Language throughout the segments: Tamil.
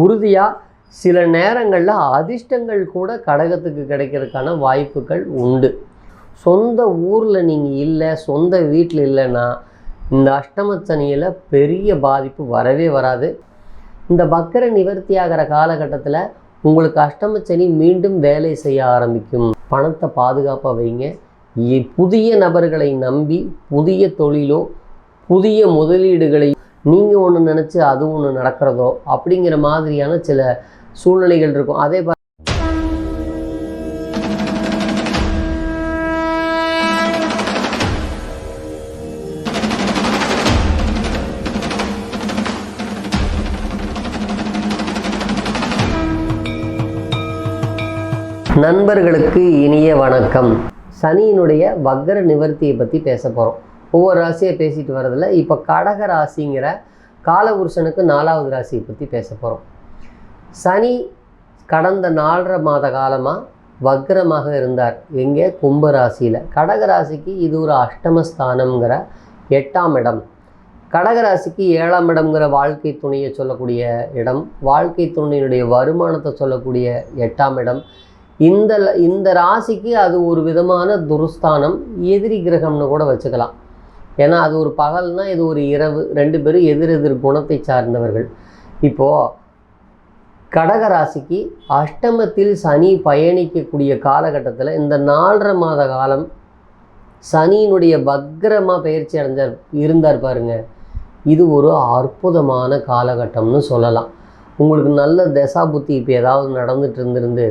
உறுதியாக சில நேரங்களில் அதிர்ஷ்டங்கள் கூட கடகத்துக்கு கிடைக்கிறதுக்கான வாய்ப்புகள் உண்டு. சொந்த ஊரில் நீங்கள் இல்லை சொந்த வீட்டில் இல்லைன்னா இந்த அஷ்டமச்சனியில் பெரிய பாதிப்பு வரவே வராது. இந்த பக்கர நிவர்த்தி ஆகிற காலகட்டத்தில் உங்களுக்கு அஷ்டமச்சனி மீண்டும் வேலை செய்ய ஆரம்பிக்கும். பணத்தை பாதுகாப்பாக வைங்க. புதிய நபர்களை நம்பி புதிய தொழிலோ புதிய முதலீடுகளை நீங்கள் ஒன்று நினச்சி அது ஒன்று நடக்கிறதோ அப்படிங்கிற மாதிரியான சில சூழ்நிலைகள் இருக்கும். அதே நண்பர்களுக்கு இனிய வணக்கம். சனியினுடைய வக்ர நிவர்த்தியை பற்றி பேச போகிறோம் ஒவ்வொரு ராசியை பேசிட்டு வரதில்ல இப்போ கடக ராசிங்கிற காலபுருஷனுக்கு நாலாவது ராசியை பற்றி பேச போகிறோம் சனி கடந்த நாலரை மாத காலமாக வக்ரமாக இருந்தார். எங்கே? கும்ப ராசியில். கடக ராசிக்கு இது ஒரு அஷ்டமஸ்தானம்ங்கிற எட்டாம் இடம். கடகராசிக்கு ஏழாம் இடம்ங்கிற வாழ்க்கை துணையை சொல்லக்கூடிய இடம். வாழ்க்கை துணையினுடைய வருமானத்தை சொல்லக்கூடிய எட்டாம் இடம். இந்த இந்த ராசிக்கு அது ஒரு விதமான துருஸ்தானம். எதிரி கிரகம்னு கூட வச்சுக்கலாம். ஏன்னா அது ஒரு பகல்னா இது ஒரு இரவு. ரெண்டு பேரும் எதிர் எதிர் குணத்தை சார்ந்தவர்கள். இப்போது கடகராசிக்கு அஷ்டமத்தில் சனி பயணிக்கக்கூடிய காலகட்டத்தில் இந்த நாலரை மாத காலம் சனியினுடைய பக்ரமாக பயிற்சி அடைஞ்சார் இருந்தார் பாருங்க. இது ஒரு அற்புதமான காலகட்டம்னு சொல்லலாம். உங்களுக்கு நல்ல தசா புத்தி இப்போ ஏதாவது நடந்துட்டு இருந்திருந்து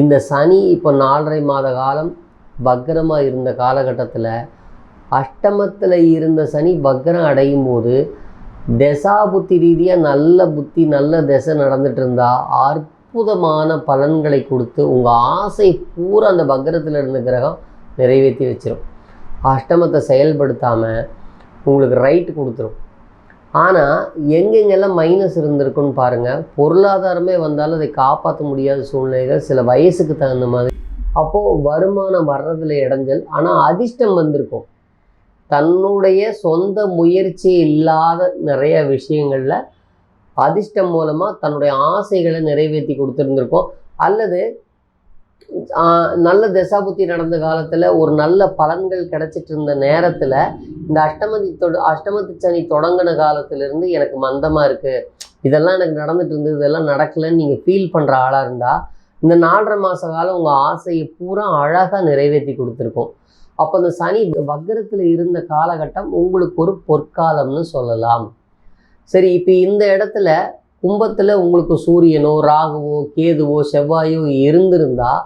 இந்த சனி இப்போ நாலரை மாத காலம் பக்ரமாக இருந்த காலகட்டத்தில் அஷ்டமத்தில் இருந்த சனி பக்ரம் அடையும் போது தசா புத்தி ரீதியாக நல்ல புத்தி நல்ல திசை நடந்துட்டு இருந்தா அற்புதமான பலன்களை கொடுத்து உங்கள் ஆசை பூரா அந்த பக்ரத்தில் இருந்த கிரகம் நிறைவேற்றி வச்சிரும். அஷ்டமத்தை செயல்படுத்தாமல் உங்களுக்கு ரைட் கொடுத்துரும். ஆனால் எங்கெங்கெல்லாம் மைனஸ் இருந்திருக்குன்னு பாருங்கள் பொருளாதாரமே வந்தாலும் அதை காப்பாற்ற முடியாத சூழ்நிலைகள் சில வயசுக்கு தகுந்த மாதிரி. அப்போது வருமானம் வர்றதுல இடைஞ்சல். ஆனால் அதிர்ஷ்டம் வந்திருக்கும். தன்னுடைய சொந்த முயற்சி இல்லாத நிறைய விஷயங்களில் அதிர்ஷ்டம் மூலமாக தன்னுடைய ஆசைகளை நிறைவேற்றி கொடுத்துருந்துருக்கோம். அல்லது நல்ல தசாபுத்தி நடந்த காலத்தில் ஒரு நல்ல பலன்கள் கிடைச்சிட்டு இருந்த நேரத்தில் இந்த அஷ்டமதி தொட அஷ்டமத்து சனி தொடங்கின காலத்திலேருந்து எனக்கு மந்தமாக இருக்குது இதெல்லாம் எனக்கு நடந்துட்டு இருந்தது இதெல்லாம் நடக்கலைன்னு நீங்கள் ஃபீல் பண்ணுற ஆளாக இருந்தால் இந்த நாலரை மாத காலம் உங்கள் ஆசையை பூரா அழகாக நிறைவேற்றி கொடுத்துருக்கோம். அப்போ அந்த சனி வக்கரத்தில் இருந்த காலகட்டம் உங்களுக்கு ஒரு பொற்காலம்னு சொல்லலாம். சரி இப்போ இந்த இடத்துல கும்பத்தில் உங்களுக்கு சூரியனோ ராகுவோ கேதுவோ செவ்வாயோ இருந்திருந்தால்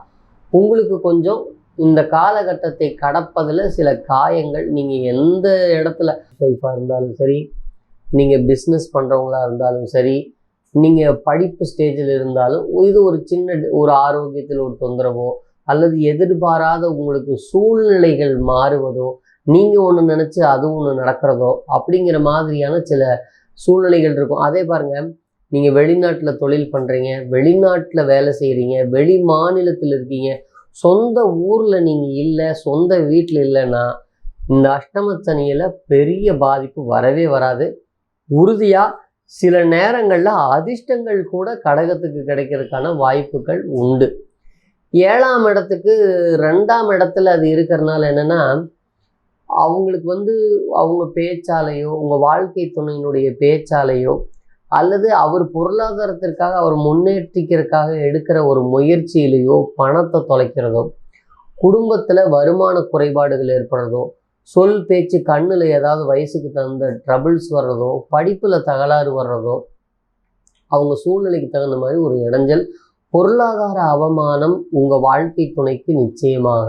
உங்களுக்கு கொஞ்சம் இந்த காலகட்டத்தை கடப்பதில் சில காயங்கள் நீங்கள் எந்த இடத்துல லைஃபாக இருந்தாலும் சரி நீங்கள் பிஸ்னஸ் பண்ணுறவங்களா இருந்தாலும் சரி நீங்கள் படிப்பு ஸ்டேஜில் இருந்தாலும் இது ஒரு சின்ன ஒரு ஆரோக்கியத்தில் ஒரு தொந்தரவோ அல்லது எதிர்பாராத உங்களுக்கு சூழ்நிலைகள் மாறுவதோ நீங்கள் ஒன்று நினச்சி அது ஒன்று நடக்கிறதோ அப்படிங்கிற மாதிரியான சில சூழ்நிலைகள் இருக்கும். அதே பாருங்கள் நீங்கள் வெளிநாட்டில் தொழில் பண்ணுறீங்க வெளிநாட்டில் வேலை செய்கிறீங்க வெளி மாநிலத்தில் இருக்கீங்க சொந்த ஊரில் நீங்கள் இல்லை சொந்த வீட்டில் இல்லைன்னா இந்த அஷ்டமச்சனியில் பெரிய பாதிப்பு வரவே வராது. உறுதியாக சில நேரங்களில் அதிர்ஷ்டங்கள் கூட கடகத்துக்கு கிடைக்கிறதுக்கான வாய்ப்புகள் உண்டு. ஏழாம் இடத்துக்கு ரெண்டாம் இடத்துல அது இருக்கிறனால என்னென்னா அவங்களுக்கு வந்து அவங்க பேச்சாலையோ உங்கள் வாழ்க்கை துணையினுடைய பேச்சாலையோ அல்லது அவர் பொருளாதாரத்திற்காக அவர் முன்னேற்றிக்கிறதுக்காக எடுக்கிற ஒரு முயற்சியிலையோ பணத்தை தொலைக்கிறதோ குடும்பத்தில் வருமான குறைபாடுகள் ஏற்படுறதோ சொல் பேச்சு கண்ணில் ஏதாவது வயசுக்கு தகுந்த ட்ரபிள்ஸ் வர்றதோ படிப்பில் தகராறு வர்றதோ அவங்க சூழ்நிலைக்கு தகுந்த மாதிரி ஒரு இடைஞ்சல் பொருளாதார அவமானம் உங்கள் வாழ்க்கை துணைக்கு நிச்சயமாக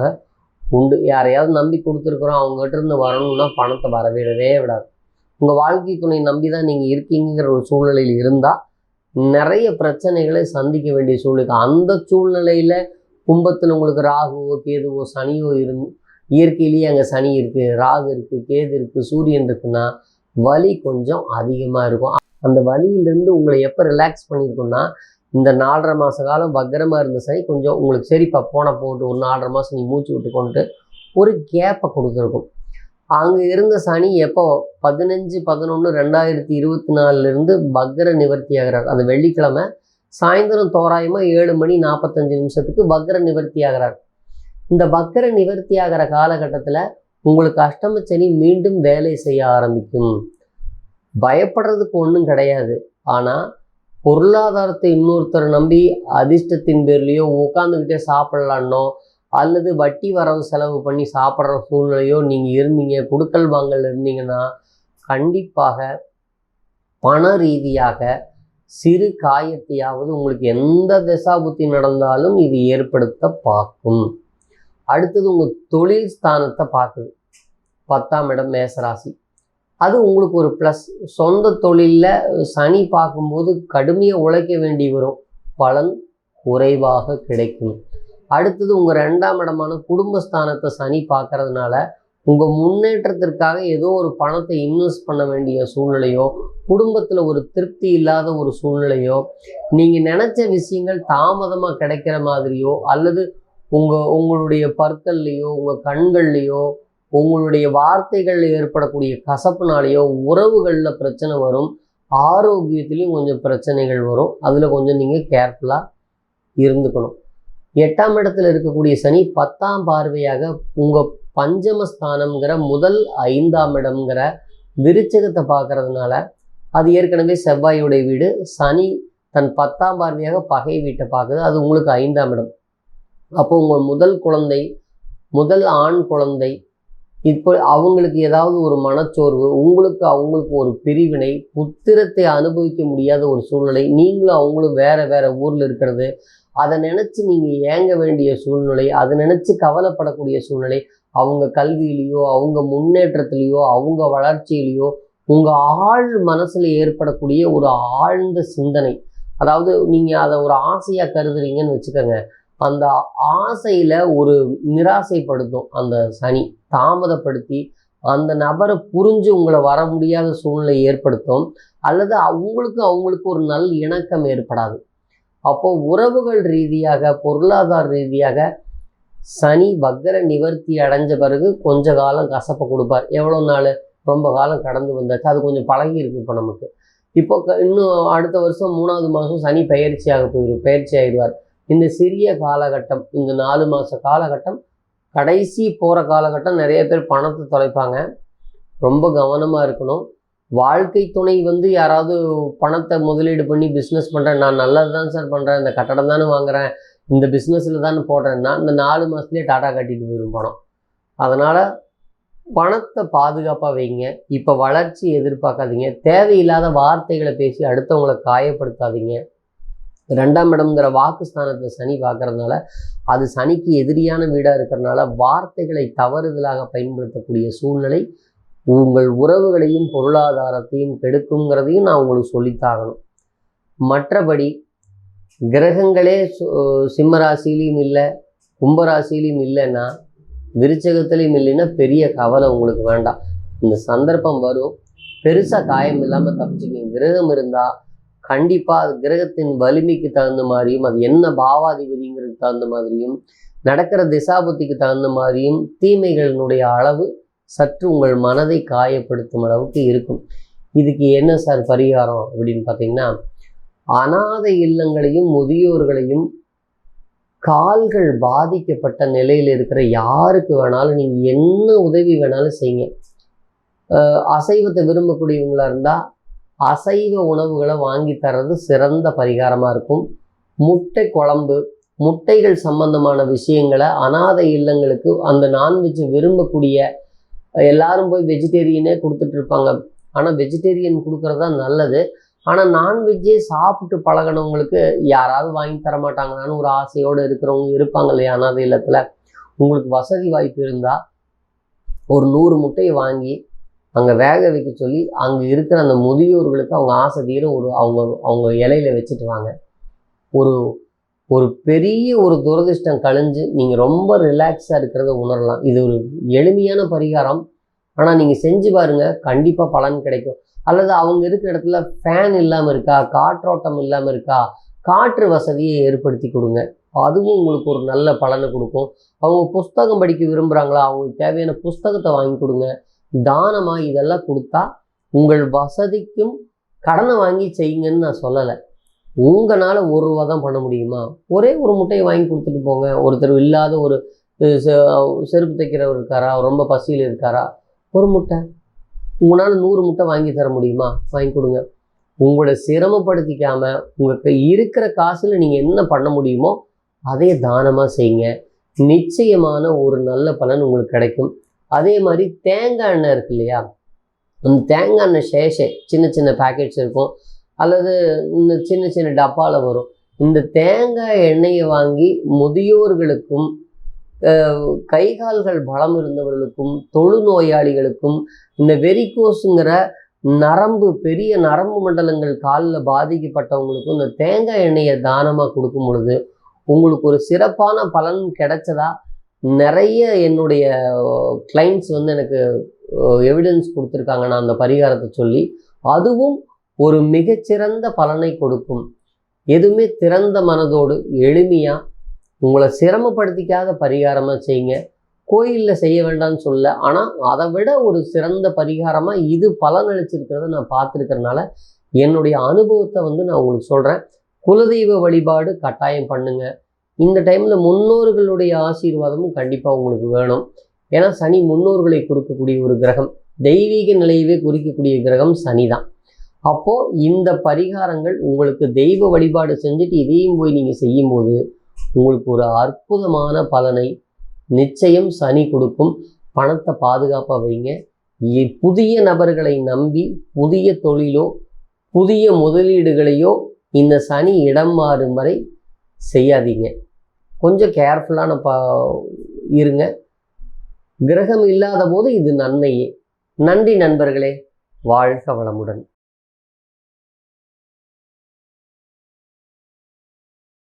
உண்டு. யாரையாவது நம்பி கொடுத்துருக்குறோம் அவங்ககிட்ட இருந்து வரணும்னா பணத்தை வரவிடவே விடாது. உங்கள் வாழ்க்கை துணை நம்பி தான் நீங்கள் இருக்கீங்கிற ஒரு சூழ்நிலையில் இருந்தால் நிறைய பிரச்சனைகளை சந்திக்க வேண்டிய சூழ்நிலை அந்த சூழ்நிலையில் கும்பத்தில் உங்களுக்கு ராகுவோ கேதுவோ சனியோ இருந்து இயற்கையிலேயே அங்கே சனி இருக்குது ராகு இருக்குது கேது இருக்குது சூரியன் இருக்குன்னா வலி கொஞ்சம் அதிகமாக இருக்கும். அந்த வலியிலேருந்து உங்களை எப்போ ரிலாக்ஸ் பண்ணியிருக்குன்னா இந்த நாலரை மாத காலம் பக்கரமாக இருந்த சனி கொஞ்சம் உங்களுக்கு சரிப்பா போன போட்டு ஒரு நாலரை மாதம் நீ மூச்சு விட்டு கொண்டு ஒரு கேப்பை கொடுத்துருக்கும். அங்கே இருந்த சனி எப்போ? பதினஞ்சு பதினொன்று ரெண்டாயிரத்தி இருபத்தி நாலுலேருந்து பக்ர நிவர்த்தி ஆகிறார். அது வெள்ளிக்கிழமை சாயந்தரம் தோராயமாக ஏழு மணி நாற்பத்தஞ்சு நிமிஷத்துக்கு பக்ர நிவர்த்தி ஆகிறார். இந்த பக்ர நிவர்த்தி ஆகிற காலகட்டத்தில் உங்களுக்கு அஷ்டம சனி மீண்டும் வேலை செய்ய ஆரம்பிக்கும். பயப்படுறதுக்கு ஒன்றும் கிடையாது. ஆனால் பொருளாதாரத்தை இன்னொருத்தரை நம்பி அதிர்ஷ்டத்தின் பேர்லேயோ உட்காந்துக்கிட்டே சாப்பிட்லான்னோ அல்லது வட்டி வரவு செலவு பண்ணி சாப்பிட்ற சூழ்நிலையோ நீங்கள் இருந்தீங்க கொடுக்கல் வாங்கல் இருந்தீங்கன்னா கண்டிப்பாக பண ரீதியாக சிறு காயத்தையாவது உங்களுக்கு எந்த திசாபுத்தி நடந்தாலும் இது ஏற்படுத்த பார்க்கும். அடுத்தது உங்கள் தொழில் ஸ்தானத்தை பார்க்குது. பத்தாம் இடம் மேசராசி. அது உங்களுக்கு ஒரு ப்ளஸ் சொந்த தொழிலில் சனி பார்க்கும்போது கடுமையாக உழைக்க வேண்டி வரும். பலன் குறைவாக கிடைக்கும். அடுத்தது உங்கள் ரெண்டாம் இடமான குடும்பஸ்தானத்தை சனி பார்க்கறதுனால உங்கள் முன்னேற்றத்திற்காக ஏதோ ஒரு பணத்தை இன்வெஸ்ட் பண்ண வேண்டிய சூழ்நிலையோ குடும்பத்தில் ஒரு திருப்தி இல்லாத ஒரு சூழ்நிலையோ நீங்கள் நினச்ச விஷயங்கள் தாமதமாக கிடைக்கிற மாதிரியோ அல்லது உங்கள் உங்களுடைய பற்கள்லேயோ உங்கள் கண்கள்லேயோ உங்களுடைய வார்த்தைகளில் ஏற்படக்கூடிய கசப்புனாலேயோ உறவுகளில் பிரச்சனை வரும் ஆரோக்கியத்துலேயும் கொஞ்சம் பிரச்சனைகள் வரும். அதில் கொஞ்சம் நீங்கள் கேர்ஃபுல்லாக இருந்துக்கணும். எட்டாம் இடத்துல இருக்கக்கூடிய சனி பத்தாம் பார்வையாக உங்கள் பஞ்சமஸ்தானம்ங்கிற முதல் ஐந்தாம் இடம்ங்கிற விருச்சகத்தை பார்க்கறதுனால அது ஏற்கனவே செவ்வாயுடைய வீடு. சனி தன் பத்தாம் பார்வையாக பகை வீட்டை பார்க்குது. அது உங்களுக்கு ஐந்தாம் இடம். அப்போ உங்கள் முதல் குழந்தை முதல் ஆண் குழந்தை இப்போ அவங்களுக்கு ஏதாவது ஒரு மனச்சோர்வு உங்களுக்கு அவங்களுக்கு ஒரு பிரிவினை புத்திரத்தை அனுபவிக்க முடியாத ஒரு சூழ்நிலை நீங்களும் அவங்களும் வேற வேற ஊரில் இருக்கிறது அதை நினச்சி நீங்கள் ஏங்க வேண்டிய சூழ்நிலை அதை நினச்சி கவலைப்படக்கூடிய சூழ்நிலை அவங்க கல்வியிலையோ அவங்க முன்னேற்றத்திலேயோ அவங்க வளர்ச்சியிலையோ உங்கள் ஆழ் மனசில் ஏற்படக்கூடிய ஒரு ஆழ்ந்த சிந்தனை. அதாவது நீங்கள் அதை ஒரு ஆசையாக கருதுறீங்கன்னு வச்சுக்கோங்க. அந்த ஆசையில் ஒரு நிராசைப்படுத்தும் அந்த சனி. தாமதப்படுத்தி அந்த நபரை புரிஞ்சு உங்களை வர முடியாத சூழ்நிலை ஏற்படுத்தும். அல்லது அவங்களுக்கும் அவங்களுக்கு ஒரு நல் இணக்கம் ஏற்படாது. அப்போ உறவுகள் ரீதியாக பொருளாதார ரீதியாக சனி வக்கர நிவர்த்தி அடைஞ்ச பிறகு கொஞ்ச காலம் கசப்பை கொடுப்பார். எவ்வளோ நாள்? ரொம்ப காலம் கடந்து வந்தாச்சு. அது கொஞ்சம் பழகி இருக்கு இப்போ நமக்கு. இப்போ க- இன்னும் அடுத்த வருஷம் மூணாவது மாதம் சனி பயிற்சியாக போயிடும் பயிற்சி ஆகிடுவார் இந்த சிறிய காலகட்டம் இந்த நாலு மாத காலகட்டம் கடைசி போகிற காலகட்டம் நிறைய பேர் பணத்தை தொலைப்பாங்க. ரொம்ப கவனமாக இருக்கணும். வாழ்க்கை துணை வந்து யாராவது பணத்தை முதலீடு பண்ணி பிஸ்னஸ் பண்ணுறேன் நான் நல்லது தான் சார் பண்ணுறேன் இந்த கட்டடம் தானே வாங்குறேன் இந்த பிஸ்னஸில் தானே போடுறேன்னா இந்த நாலு மாதத்துலேயே டாட்டா கட்டிட்டு போயிடும் பணம். அதனால் பணத்தை பாதுகாப்பாக வைங்க. இப்போ வளர்ச்சி எதிர்பார்க்காதீங்க. தேவையில்லாத வார்த்தைகளை பேசி அடுத்தவங்களை காயப்படுத்தாதீங்க. ரெண்டாம் இடம்ங்கிற வாக்குஸ்தானத்தை சனி பார்க்கறதுனால அது சனிக்கு எதிரியான வீடாக இருக்கிறதுனால வார்த்தைகளை தவறுதலாக பயன்படுத்தக்கூடிய சூழ்நிலை உங்கள் உறவுகளையும் பொருளாதாரத்தையும் கெடுக்குங்கிறதையும் நான் உங்களுக்கு சொல்லித்தாகணும். மற்றபடி கிரகங்களே சு- சிம்ம ராசியிலையும் இல்லை கும்பராசிலையும் இல்லைன்னா விருச்சகத்துலேயும் இல்லைன்னா பெரிய கவலை உங்களுக்கு வேண்டாம். இந்த சந்தர்ப்பம் வரும். பெருசாக காயம் இல்லாமல் தப்பிச்சுக்கிங்க கிரகம் இருந்தால் கண்டிப்பாக அது கிரகத்தின் வலிமைக்கு தகுந்த மாதிரியும் அது என்ன பாவாதிபதிங்கிறதுக்கு தகுந்த மாதிரியும் நடக்கிற திசாபுத்திக்கு தகுந்த மாதிரியும் தீமைகளினுடைய அளவு சற்று உங்கள் மனதை காயப்படுத்தும் அளவுக்கு இருக்கும். இதுக்கு என்ன சார் பரிகாரம் அப்படின்னு பார்த்தீங்கன்னா அனாதை இல்லங்களையும் முதியோர்களையும் கால்கள் பாதிக்கப்பட்ட நிலையில் இருக்கிற யாருக்கு வேணாலும் நீங்கள் என்ன உதவி வேணாலும் செய்யுங்க. அசைவத்தை விரும்பக்கூடியவங்களா இருந்தால் அசைவ உணவுகளை வாங்கி தர்றது சிறந்த பரிகாரமாக இருக்கும். முட்டை குழம்பு முட்டைகள் சம்பந்தமான விஷயங்களை அனாதை இல்லங்களுக்கு அந்த நான்வெஜ் விரும்பக்கூடிய எல்லாரும் போய் வெஜிடேரியனே கொடுத்துட்ருப்பாங்க ஆனால் வெஜிடேரியன் கொடுக்குறதா தான் நல்லது ஆனால் நான்வெஜ்ஜே சாப்பிட்டு பழகினவங்களுக்கு யாராவது வாங்கி தர மாட்டாங்களான்னு ஒரு ஆசையோடு இருக்கிறவங்க இருப்பாங்க இல்லையா அனாதை இல்லத்தில். உங்களுக்கு வசதி வாய்ப்பு இருந்தால் ஒரு நூறு முட்டையை வாங்கி அங்கே வேக வைக்க சொல்லி அங்கே இருக்கிற அந்த முதியோர்களுக்கு அவங்க ஆசை தீர ஒரு அவங்க அவங்க இலையில வச்சுட்டு வாங்க. ஒரு ஒரு பெரிய ஒரு துரதிர்ஷ்டம் கழிஞ்சு நீங்கள் ரொம்ப ரிலாக்ஸாக இருக்கிறத உணரலாம். இது ஒரு எளிமையான பரிகாரம். ஆனால் நீங்கள் செஞ்சு பாருங்கள் கண்டிப்பாக பலன் கிடைக்கும். அல்லது அவங்க இருக்கிற இடத்துல ஃபேன் இல்லாமல் இருக்கா காற்றோட்டம் இல்லாமல் இருக்கா காற்று வசதியை ஏற்படுத்தி கொடுங்க. அதுவும் உங்களுக்கு ஒரு நல்ல பலனை கொடுக்கும். அவங்க புஸ்தகம் படிக்க விரும்புகிறாங்களா அவங்களுக்கு தேவையான புஸ்தகத்தை வாங்கி கொடுங்க. தானமாக இதெல்லாம் கொடுத்தா உங்கள் வசதிக்கும் கடனை வாங்கி செய்யுங்கன்னு நான் சொல்லலை. உங்களால் ஒரு ரூபா தான் பண்ண முடியுமா? ஒரே ஒரு முட்டையை வாங்கி கொடுத்துட்டு போங்க. ஒருத்தர் இல்லாத ஒரு செ- செருப்பு தைக்கிறவர் இருக்காரா ரொம்ப பசியில் இருக்காரா? ஒரு முட்டை. உங்களால் நூறு முட்டை வாங்கி தர முடியுமா? வாங்கி கொடுங்க. உங்களை சிரமப்படுத்திக்காமல் உங்களுக்கு இருக்கிற காசில் நீங்கள் என்ன பண்ண முடியுமோ அதையே தானமாக செய்யுங்க. நிச்சயமான ஒரு நல்ல பலன் உங்களுக்கு கிடைக்கும். அதே மாதிரி தேங்காய் எண்ணெய் இருக்கு இல்லையா? அந்த தேங்காய் எண்ணெய் சேஷை சின்ன சின்ன பேக்கெட்ஸ் இருக்கும். அல்லது இந்த சின்ன சின்ன டப்பாவில் வரும். இந்த தேங்காய் எண்ணெயை வாங்கி முதியோர்களுக்கும் கை கால்கள் பலம் இருந்தவர்களுக்கும் தொழு நோயாளிகளுக்கும் இந்த வெரிகோஸுங்கிற நரம்பு பெரிய நரம்பு மண்டலங்கள் காலில் பாதிக்கப்பட்டவங்களுக்கும் இந்த தேங்காய் எண்ணெயை தானமாக கொடுக்கும் பொழுது உங்களுக்கு ஒரு சிறப்பான பலன் கிடைச்சதா? நிறைய என்னுடைய கிளைண்ட்ஸ் வந்து எனக்கு எவிடன்ஸ் கொடுத்துருக்காங்க நான் அந்த பரிகாரத்தை சொல்லி அதுவும் ஒரு மிகச்சிறந்த பலனை கொடுக்கும். எதுவுமே திறந்த மனதோடு எளிமையாக உங்களை சிரமப்படுத்திக்காத பரிகாரமாக செய்யுங்க. கோயிலில் செய்ய வேண்டாம்னு சொல்ல ஆனால் அதை விட ஒரு சிறந்த பரிகாரமாக இது பலன் அளிச்சிருக்கிறத நான் பார்த்துருக்கறனால என்னுடைய அனுபவத்தை வந்து நான் உங்களுக்கு சொல்கிறேன் குலதெய்வ வழிபாடு கட்டாயம் பண்ணுங்கள் இந்த டைமில் முன்னோர்களுடைய ஆசீர்வாதமும் கண்டிப்பாக உங்களுக்கு வேணும். ஏன்னா சனி முன்னோர்களை குறிக்கக்கூடிய ஒரு கிரகம் தெய்வீக நிலையவே குறிக்கக்கூடிய கிரகம் சனி தான். அப்போது இந்த பரிகாரங்கள் உங்களுக்கு தெய்வ வழிபாடு செஞ்சுட்டு இதையும் போய் நீங்கள் செய்யும்போது உங்களுக்கு ஒரு அற்புதமான பலனை நிச்சயம் சனி கொடுக்கும். பணத்தை பாதுகாப்பாக வைங்க. இ- புதிய நபர்களை நம்பி புதிய தொழிலோ புதிய முதலீடுகளையோ இந்த சனி இடம் மாறும் வரை செய்யாதீங்க. கொஞ்சம் கேர்ஃபுல்லான பா இருங்க. கிரகம் இல்லாத போது இது நன்மையே. நன்றி நண்பர்களே. வாழ்க வளமுடன்.